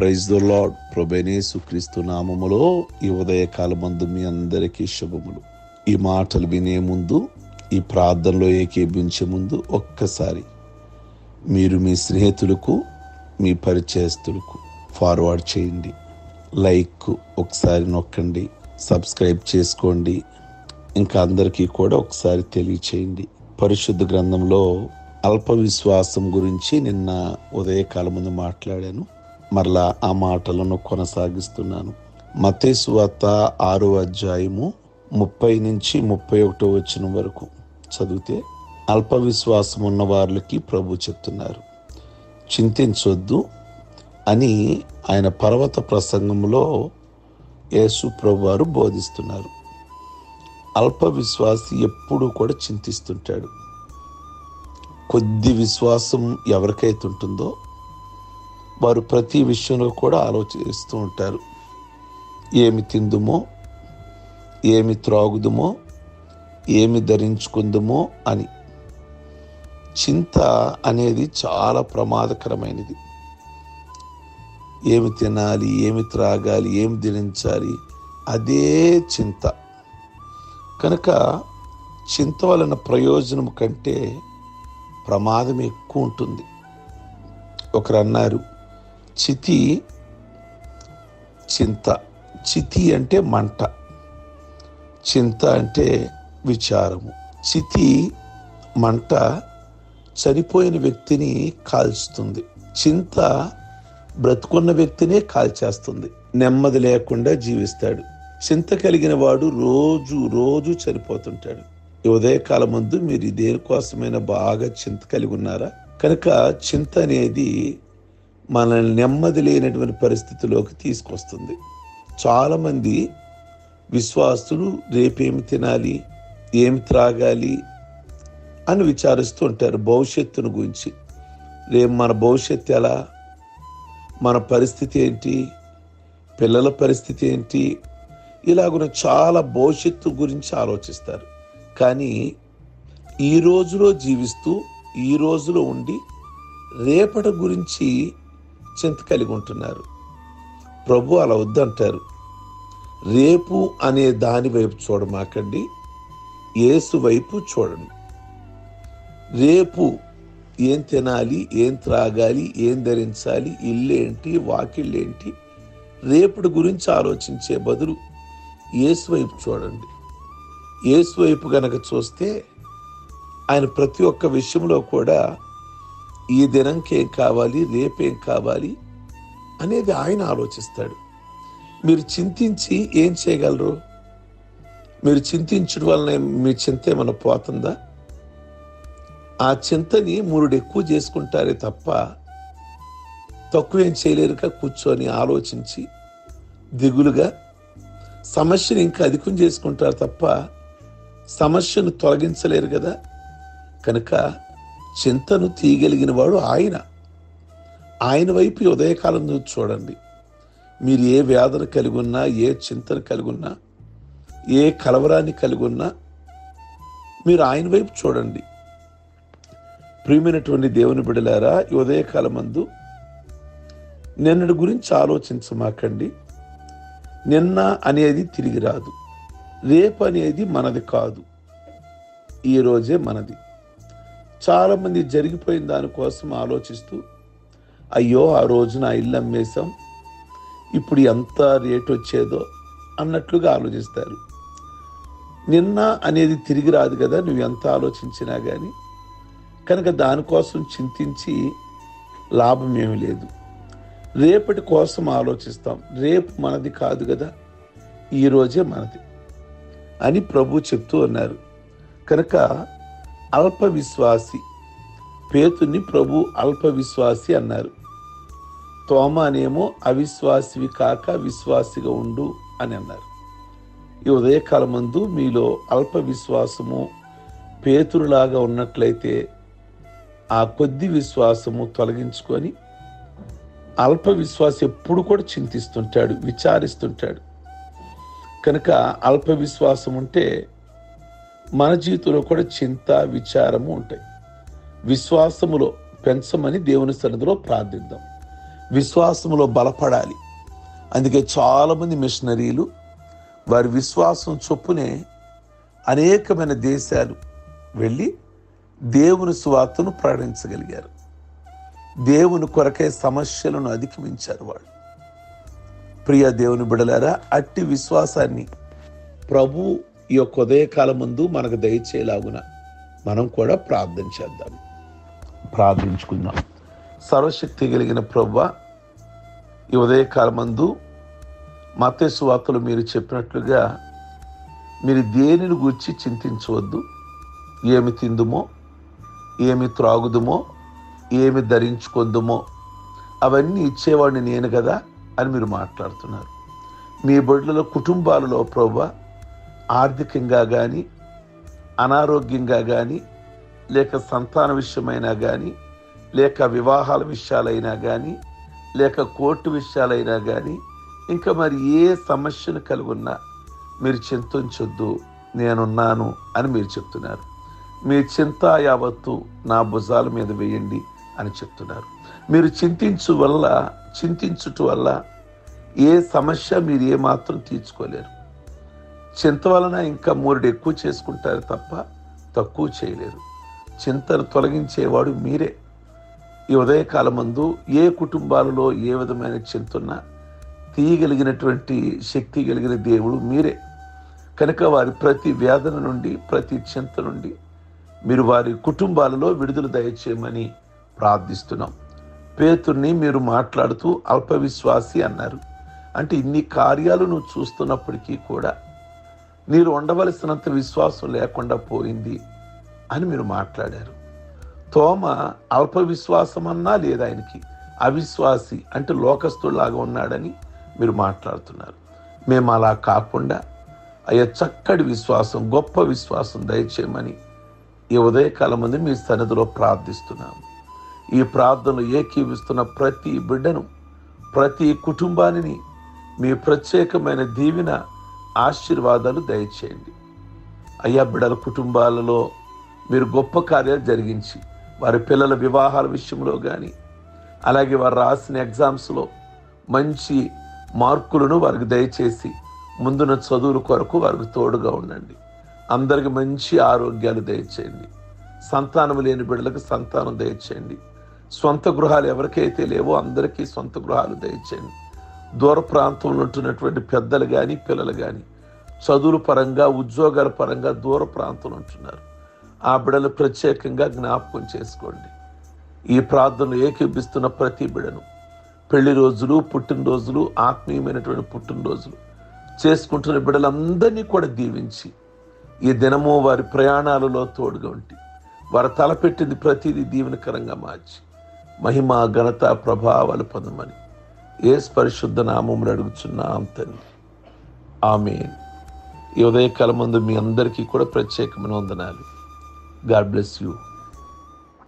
Praise the lord ప్రభనేసు క్రీస్తు నామములో ఈ ఉదయకాలమందు మీ అందరికీ శుభములు. ఈ మాటలు వినే ముందు ఈ ప్రార్థనలో ఏకీభించే ముందు ఒక్కసారి మీరు మీ స్నేహితులకు మీ పరిచయస్తులకు ఫార్వర్డ్ చేయండి. లైక్ ఒకసారి నొక్కండి సబ్స్క్రైబ్ చేసుకోండి ఇంకా అందరికీ కూడా ఒకసారి తెలియచేయండి. పరిశుద్ధ గ్రంథంలో అల్ప విశ్వాసం గురించి నిన్న ఉదయకాలం ముందు మాట్లాడాను. మరలా ఆ మాటలను కొనసాగిస్తున్నాను. మతేసు వార్త ఆరో అధ్యాయము ముప్పై నుంచి ముప్పై ఒకటో వచ్చిన వరకు చదివితే అల్ప విశ్వాసం ఉన్న వారికి ప్రభు చెప్తున్నారు. చింతించొద్దు అని ఆయన పర్వత ప్రసంగంలో యేసు ప్రభు వారు బోధిస్తున్నారు. అల్ప విశ్వాసి ఎప్పుడూ కూడా చింతిస్తుంటాడు. కొద్ది విశ్వాసం ఎవరికైతే ఉంటుందో వారు ప్రతి విషయంలో కూడా ఆలోచిస్తూ ఉంటారు. ఏమి తిందుమో ఏమి త్రాగుదుమో ఏమి ధరించుకుందుమో అని. చింత అనేది చాలా ప్రమాదకరమైనది. ఏమి తినాలి ఏమి త్రాగాలి ఏమి ధరించాలి అదే చింత. కనుక చింత వలన ప్రయోజనం కంటే ప్రమాదం ఎక్కువ ఉంటుంది. ఒకరు అన్నారు చితి చింత. చితి అంటే మంట. చింత అంటే విచారము. చితి మంట చనిపోయిన వ్యక్తిని కాల్చుతుంది. చింత బ్రతుకున్న వ్యక్తినే కాల్చేస్తుంది. నెమ్మది లేకుండా జీవిస్తాడు. చింత కలిగిన వాడు రోజు రోజు చనిపోతుంటాడు. ఈ ఉదయకాలం ముందు మీరు దేనికోసమైనా బాగా చింత కలిగి ఉన్నారా? కనుక చింత అనేది మనల్ని నెమ్మది లేనటువంటి పరిస్థితిలోకి తీసుకొస్తుంది. చాలామంది విశ్వాసులు రేపేమి తినాలి ఏమి త్రాగాలి అని విచారిస్తూ ఉంటారు భవిష్యత్తును గురించి. రేపు మన భవిష్యత్తు ఎలా? మన పరిస్థితి ఏంటి? పిల్లల పరిస్థితి ఏంటి? ఇలాగున చాలా భవిష్యత్తు గురించి ఆలోచిస్తారు. కానీ ఈ రోజులో జీవిస్తూ ఈ రోజులో ఉండి రేపటి గురించి చింత కలిగి ఉంటున్నారు. ప్రభు అలా వద్దంటారు. రేపు అనే దాని వైపు చూడమాకండి. ఏసు వైపు చూడండి. రేపు ఏం తినాలి ఏం త్రాగాలి ఏం ధరించాలి ఇల్లేంటి వాకిళ్ళేంటి రేపటి గురించి ఆలోచించే బదులు ఏసు వైపు చూడండి. ఏసు వైపు గనక చూస్తే ఆయన ప్రతి ఒక్క విషయంలో కూడా ఈ దినంకి ఏం కావాలి? రేపేం కావాలి? అనేది ఆయన ఆలోచిస్తాడు. మీరు చింతించి ఏం చేయగలరు? మీరు చింతించడం వలన మీ చింత ఏమైనా పోతుందా? ఆ చింతని మూరుడు ఎక్కువ చేసుకుంటారే తప్ప తక్కువ ఏం చేయలేరుగా కూర్చొని ఆలోచించి దిగులుగా సమస్యను ఇంకా అధికం చేసుకుంటారు తప్ప సమస్యను తొలగించలేరు కదా? కనుక చింతను తీయగలిగిన వాడు ఆయన. ఆయన వైపు ఉదయకాలం నుంచి చూడండి. మీరు ఏ వేదన కలిగి ఉన్నా ఏ చింతను కలిగి ఉన్నా ఏ కలవరాన్ని కలిగి ఉన్నా మీరు ఆయన వైపు చూడండి. ప్రియమైనటువంటి దేవుని బిడలారా ఉదయకాలం మందు నిన్నటి గురించి ఆలోచించమాకండి. నిన్న అనేది తిరిగి రాదు. రేపు అనేది మనది కాదు. ఈ రోజే మనది. చాలామంది జరిగిపోయిన దానికోసం ఆలోచిస్తూ అయ్యో ఆ రోజున ఆ ఇల్లు అమ్మేశాం ఇప్పుడు ఎంత రేటు వచ్చేదో అన్నట్లుగా ఆలోచిస్తారు. నిన్న అనేది తిరిగి రాదు కదా నువ్వు ఎంత ఆలోచించినా కానీ కనుక దానికోసం చింతించి లాభం ఏమి లేదు. రేపటి కోసం ఆలోచిస్తాం. రేపు మనది కాదు కదా ఈరోజే మనది అని ప్రభు చెప్తూ ఉన్నారు. కనుక అల్ప విశ్వాసి పేతుని ప్రభు అల్ప విశ్వాసి అన్నారు. తోమ అనేమో అవిశ్వాసివి కాక విశ్వాసిగా ఉండు అని అన్నారు. ఈ ఉదయకాలమందు మీలో అల్ప విశ్వాసము పేతురులాగా ఉన్నట్లయితే ఆ కొద్ది విశ్వాసము తొలగించుకొని అల్ప విశ్వాసం ఎప్పుడు కూడా చింతిస్తుంటాడు విచారిస్తుంటాడు. కనుక అల్ప విశ్వాసం ఉంటే మన జీవితంలో కూడా చింత విచారము ఉంటాయి. విశ్వాసములో పెంచమని దేవుని సన్నిధిలో ప్రార్థిద్దాం. విశ్వాసములో బలపడాలి. అందుకే చాలామంది మిషనరీలు వారి విశ్వాసం చొప్పునే అనేకమైన దేశాలు వెళ్ళి దేవుని సువార్తను ప్రకటించగలిగారు. దేవుని కొరకే సమస్యలను అధిగమించారు వాళ్ళు. ప్రియ దేవుని బిడలారా అట్టి విశ్వాసాన్ని ప్రభు ఈ యొక్క ఉదయకాలం ముందు మనకు దయచేలాగున మనం కూడా ప్రార్థన చేద్దాం. ప్రార్థించుకుందాం. సర్వశక్తి కలిగిన ప్రభు ఈ ఉదయకాలం మందు మతేసు వార్తలు మీరు చెప్పినట్లుగా మీరు దేనిని గురించి చింతించవద్దు. ఏమి తిందుమో ఏమి త్రాగుదుమో ఏమి ధరించుకుందుమో అవన్నీ ఇచ్చేవాడిని నేను కదా అని మీరు మాట్లాడుతున్నారు. మీ బొడ్లలో కుటుంబాలలో ప్రభా ఆర్థికంగా కానీ అనారోగ్యంగా కానీ లేక సంతాన విషయమైనా కానీ లేక వివాహాల విషయాలైనా కానీ లేక కోర్టు విషయాలైనా కానీ ఇంకా మరి ఏ సమస్యను కలిగి ఉన్నా మీరు చింతించొద్దు నేనున్నాను అని మీరు చెప్తున్నారు. మీ చింత యావత్తు నా భుజాల మీద వేయండి అని చెప్తున్నారు. మీరు చింతించు వల్ల చింతించుట వల్ల ఏ సమస్య మీరు ఏమాత్రం తీర్చుకోలేరు. చింత వలన ఇంకా మూరుడు ఎక్కువ చేసుకుంటారు తప్ప తక్కువ చేయలేరు. చింతను తొలగించేవాడు మీరే. ఈ ఉదయకాలమందు ఏ కుటుంబాలలో ఏ విధమైన చింతున్నా తీయగలిగినటువంటి శక్తి కలిగిన దేవుడు మీరే. కనుక వారి ప్రతి వేదన నుండి ప్రతి చింత నుండి మీరు వారి కుటుంబాలలో విడుదల దయచేయమని ప్రార్థిస్తున్నాం. పేతుర్ని మీరు మాట్లాడుతూ అల్పవిశ్వాసి అన్నారు. అంటే ఇన్ని కార్యాలు నువ్వు చూస్తున్నప్పటికీ కూడా మీరు ఉండవలసినంత విశ్వాసం లేకుండా పోయింది అని మీరు మాట్లాడారు. తోమ అల్ప విశ్వాసమన్నా లేదు ఆయనకి. అవిశ్వాసి అంటే లోకస్తులాగా ఉన్నాడని మీరు మాట్లాడుతున్నారు. మేము అలా కాకుండా అయ్యా చక్కటి విశ్వాసం గొప్ప విశ్వాసం దయచేయమని ఈ ఉదయకాలం మంది మీ సన్నిధిలో ప్రార్థిస్తున్నాము. ఈ ప్రార్థనలు ఏకీవిస్తున్న ప్రతి బిడ్డను ప్రతి కుటుంబాన్ని మీ ప్రత్యేకమైన దీవెన ఆశీర్వాదాలు దయచేయండి. అయ్యా బిడల కుటుంబాలలో మీరు గొప్ప కార్యాలు జరిగించి వారి పిల్లల వివాహాల విషయంలో కానీ అలాగే వారు రాసిన ఎగ్జామ్స్లో మంచి మార్కులను వారికి దయచేసి ముందున్న చదువుల కొరకు వారికి తోడుగా ఉండండి. అందరికి మంచి ఆరోగ్యాలు దయచేయండి. సంతానం లేని బిడ్డలకు సంతానం దయచేయండి. సొంత గృహాలు ఎవరికైతే లేవో అందరికీ సొంత గృహాలు దయచేయండి. దూర ప్రాంతంలో ఉంటున్నటువంటి పెద్దలు కానీ పిల్లలు కానీ చదువుల పరంగా ఉద్యోగాల పరంగా దూర ప్రాంతంలో ఉంటున్నారు. ఆ బిడలు ప్రత్యేకంగా జ్ఞాపకం చేసుకోండి. ఈ ప్రార్థనలు ఏకీపిస్తున్న ప్రతి బిడను పెళ్ళి రోజులు పుట్టినరోజులు ఆత్మీయమైనటువంటి పుట్టినరోజులు చేసుకుంటున్న బిడ్డలందరినీ కూడా దీవించి ఈ దినము వారి ప్రయాణాలలో తోడుగా ఉండి వారు తలపెట్టింది ప్రతిదీ దీవెనకరంగా మార్చి మహిమ ఘనత ప్రభావాలు పొందమని ఏ పరిశుద్ధ నామములు అడుగుచున్నాం తండ్రి ఆమె ఈ ఉదయకాలం ముందు మీ అందరికీ కూడా ప్రత్యేకమైన వందనాలు. God bless you.